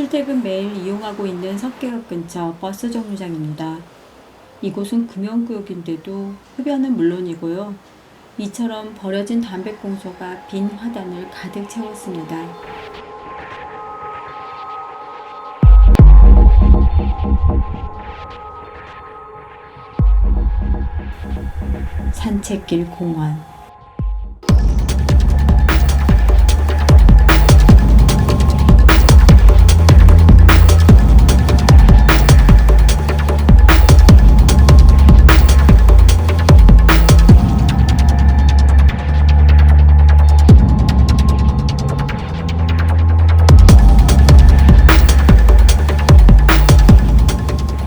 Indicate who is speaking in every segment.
Speaker 1: 출퇴근 매일 이용하고 있는 석계역 근처 버스 정류장입니다. 이곳은 금연구역인데도 흡연은 물론이고요. 이처럼 버려진 담배꽁초가 빈 화단을 가득 채웠습니다. 산책길 공원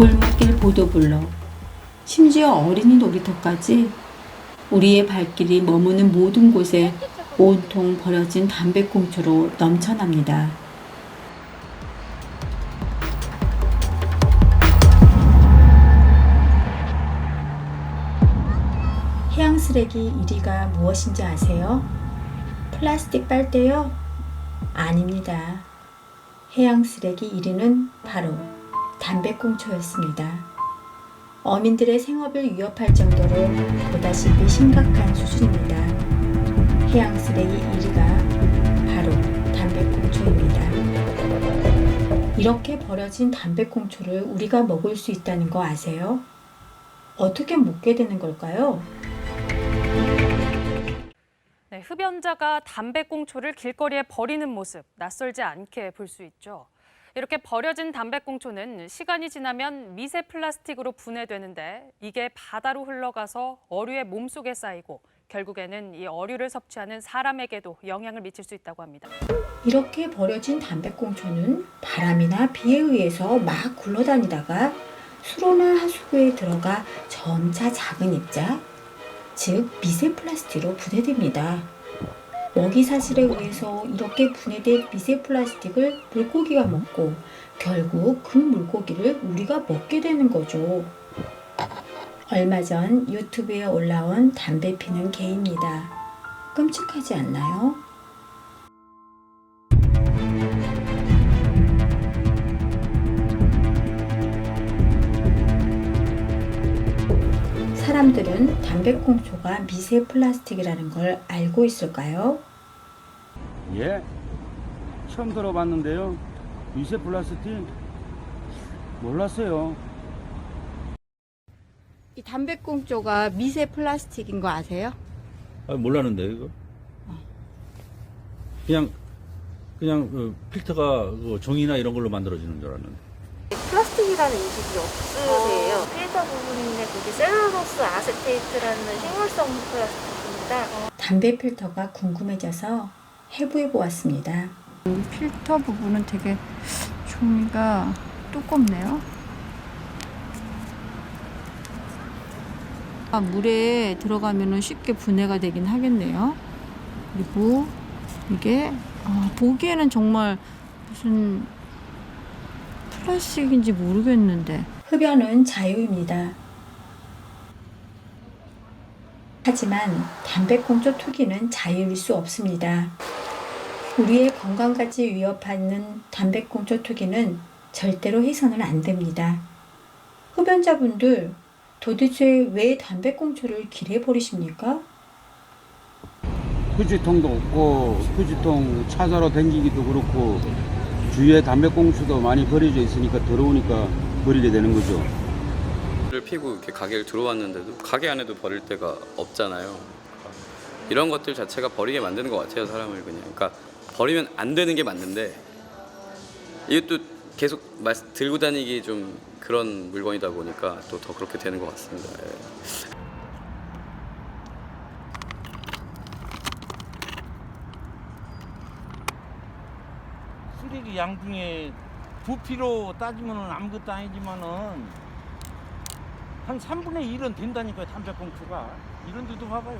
Speaker 1: 골목길 보도블럭 심지어 어린이 놀이터까지 우리의 발길이 머무는 모든 곳에 온통 버려진 담배꽁초로 넘쳐납니다. 해양 쓰레기 1위가 무엇인지 아세요? 플라스틱 빨대요? 아닙니다. 해양 쓰레기 1위는 바로 담배꽁초였습니다. 어민들의 생업을 위협할 정도로 보다시피 심각한 수준입니다. 해양 쓰레기 1위가 바로 담배꽁초입니다. 이렇게 버려진 담배꽁초를 우리가 먹을 수 있다는 거 아세요? 어떻게 먹게 되는 걸까요?
Speaker 2: 네, 흡연자가 담배꽁초를 길거리에 버리는 모습 낯설지 않게 볼 수 있죠. 이렇게 버려진 담배꽁초는 시간이 지나면 미세 플라스틱으로 분해되는데 이게 바다로 흘러가서 어류의 몸속에 쌓이고 결국에는 이 어류를 섭취하는 사람에게도 영향을 미칠 수 있다고 합니다.
Speaker 1: 이렇게 버려진 담배꽁초는 바람이나 비에 의해서 막 굴러다니다가 수로나 하수구에 들어가 점차 작은 입자, 즉 미세 플라스틱으로 분해됩니다. 먹이 사슬에 의해서 이렇게 분해된 미세 플라스틱을 물고기가 먹고 결국 그 물고기를 우리가 먹게 되는 거죠. 얼마 전 유튜브에 올라온 담배 피는 개입니다. 끔찍하지 않나요? 사람들은 담배꽁초가 미세 플라스틱이라는 걸 알고 있을까요?
Speaker 3: 예, 처음 들어봤는데요. 미세 플라스틱 몰랐어요.
Speaker 1: 이 담배꽁초가 미세 플라스틱인 거 아세요?
Speaker 4: 아, 몰랐는데 이거. 그냥 그냥 그 필터가 그 종이나 이런 걸로 만들어지는 줄 알았는데.
Speaker 5: 플라스틱이라는 인식이 없으세요. 필터 부분인데 그게 셀룰로스 아세테이트라는 식물성 플라스틱입니다.
Speaker 1: 담배 필터가 궁금해져서 해부해 보았습니다.
Speaker 6: 필터 부분은 되게 종이가 두껍네요. 아, 물에 들어가면 쉽게 분해가 되긴 하겠네요. 그리고 이게 아, 보기에는 정말 무슨 플라스틱인지 모르겠는데
Speaker 1: 흡연은 자유입니다. 하지만 담배꽁초 투기는 자유일 수 없습니다. 우리의 건강까지 위협하는 담배꽁초 투기는 절대로 해서는 안 됩니다. 흡연자분들 도대체 왜 담배꽁초를 길에 버리십니까?
Speaker 3: 휴지통도 없고 휴지통 찾아러 댕기기도 그렇고 주위에 담배꽁초도 많이 버려져 있으니까 더러우니까 버리게 되는 거죠.
Speaker 7: 를 피고 이렇게 가게를 들어왔는데도 가게 안에도 버릴 데가 없잖아요. 이런 것들 자체가 버리게 만드는 것 같아요 사람을 그냥. 그러니까 버리면 안 되는 게 맞는데 이것도 계속 말- 들고 다니기 좀 그런 물건이다 보니까 또 더 그렇게 되는 것 같습니다. 예.
Speaker 8: 쓰레기 양 중에 부피로 따지면 아무것도 아니지만은 한 3분의 1은 된다니까요 담배꽁초가. 이런 데도 봐봐요.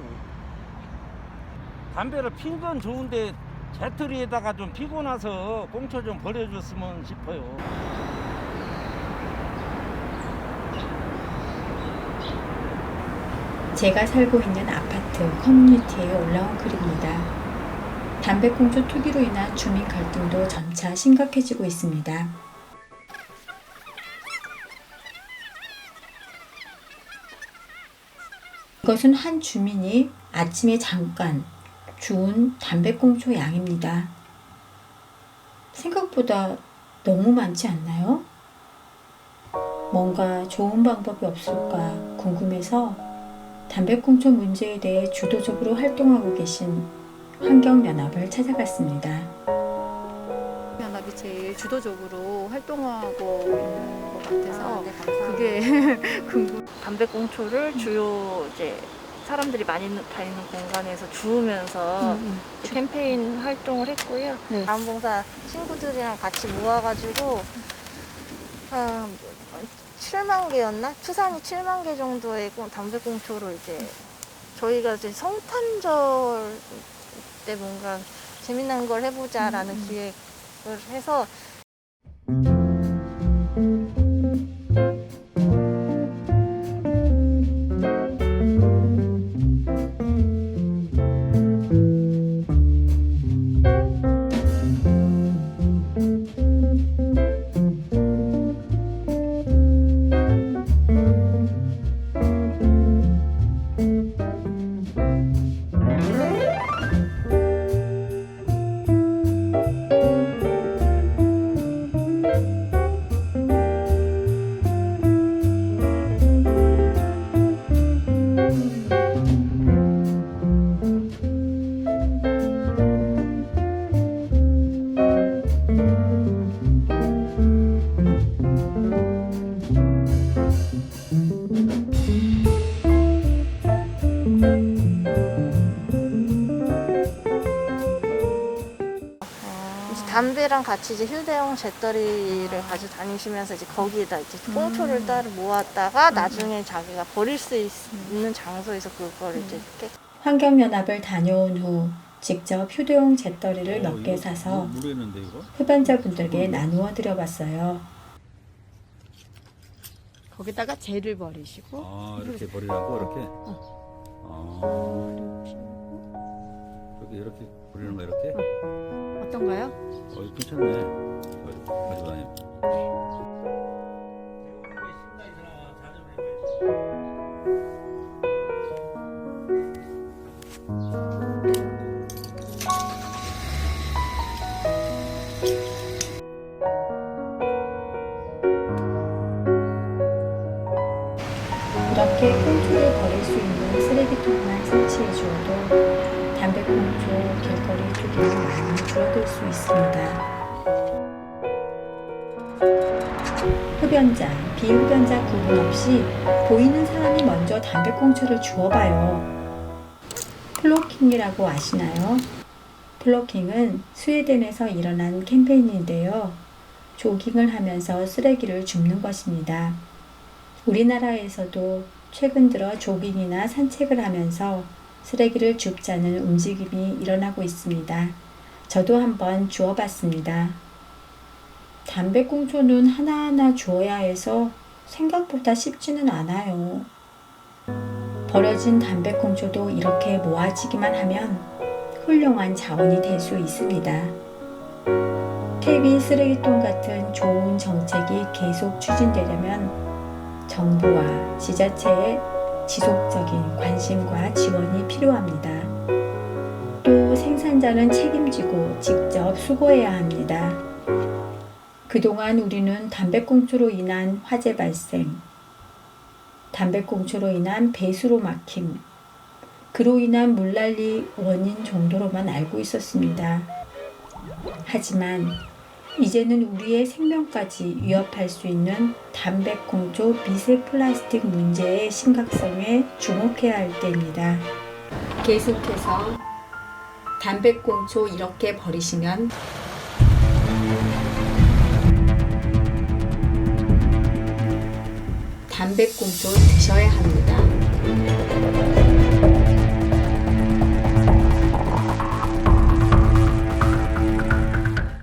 Speaker 8: 담배를 핀 건 좋은데 배터리에다가 좀 피고 나서 꽁초 좀 버려줬으면 싶어요.
Speaker 1: 제가 살고 있는 아파트 커뮤니티에 올라온 글입니다. 담배꽁초 투기로 인한 주민 갈등도 점차 심각해지고 있습니다. 이것은 한 주민이 아침에 잠깐 주운 담배꽁초 양입니다. 생각보다 너무 많지 않나요? 뭔가 좋은 방법이 없을까 궁금해서 담배꽁초 문제에 대해 주도적으로 활동하고 계신 환경연합을 찾아갔습니다.
Speaker 6: 연합이 제일 주도적으로 활동하고 있는 것 같아서 그게 궁금.
Speaker 5: 담배꽁초를 주요 이제 사람들이 많이 다니는 공간에서 주우면서 이제 캠페인 활동을 했고요.
Speaker 6: 네.
Speaker 5: 자원봉사 친구들이랑 같이 모아가지고 한 7만 개였나? 추산이 7만 개 정도의 꽁- 담배꽁초로 이제 저희가 이제 성탄절 때 뭔가 재미난 걸 해보자라는 기획을 해서 담배랑 같이 이제 휴대용 재떨이를 가지고 다니시면서 이제 거기에다 이제 꽁초를 따로 모았다가 나중에 자기가 버릴 수 있, 는 장소에서 그걸 이제 이렇게
Speaker 1: 환경연합을 다녀온 후 직접 휴대용 재떨이를 몇 개 사서
Speaker 4: 모르겠는데 이거?
Speaker 1: 흡연자분들께 나누어 드려봤어요.
Speaker 6: 거기다가 재를 버리시고
Speaker 4: 아 이렇게 버리라고? 이렇게? 아. 이렇게 이렇게 버리는 거 이렇게?
Speaker 6: 어떤가요?
Speaker 4: 어 괜찮네. 어, 이렇게 가지고 다니.
Speaker 1: 비흡연자 구분 없이 보이는 사람이 먼저 담배꽁초를 주워봐요. 플로킹이라고 아시나요? 플로킹은 스웨덴에서 일어난 캠페인인데요. 조깅을 하면서 쓰레기를 줍는 것입니다. 우리나라에서도 최근 들어 조깅이나 산책을 하면서 쓰레기를 줍자는 움직임이 일어나고 있습니다. 저도 한번 주워봤습니다. 담배꽁초는 하나하나 주워야 해서 생각보다 쉽지는 않아요. 버려진 담배꽁초도 이렇게 모아지기만 하면 훌륭한 자원이 될 수 있습니다. KB 쓰레기통 같은 좋은 정책이 계속 추진되려면 정부와 지자체의 지속적인 관심과 지원이 필요합니다. 또 생산자는 책임지고 직접 수거해야 합니다. 그동안 우리는 담배꽁초로 인한 화재 발생, 담배꽁초로 인한 배수로 막힘, 그로 인한 물난리 원인 정도로만 알고 있었습니다. 하지만 이제는 우리의 생명까지 위협할 수 있는 담배꽁초 미세 플라스틱 문제의 심각성에 주목해야 할 때입니다. 계속해서 담배꽁초 이렇게 버리시면 담배꽁초 드셔야 합니다.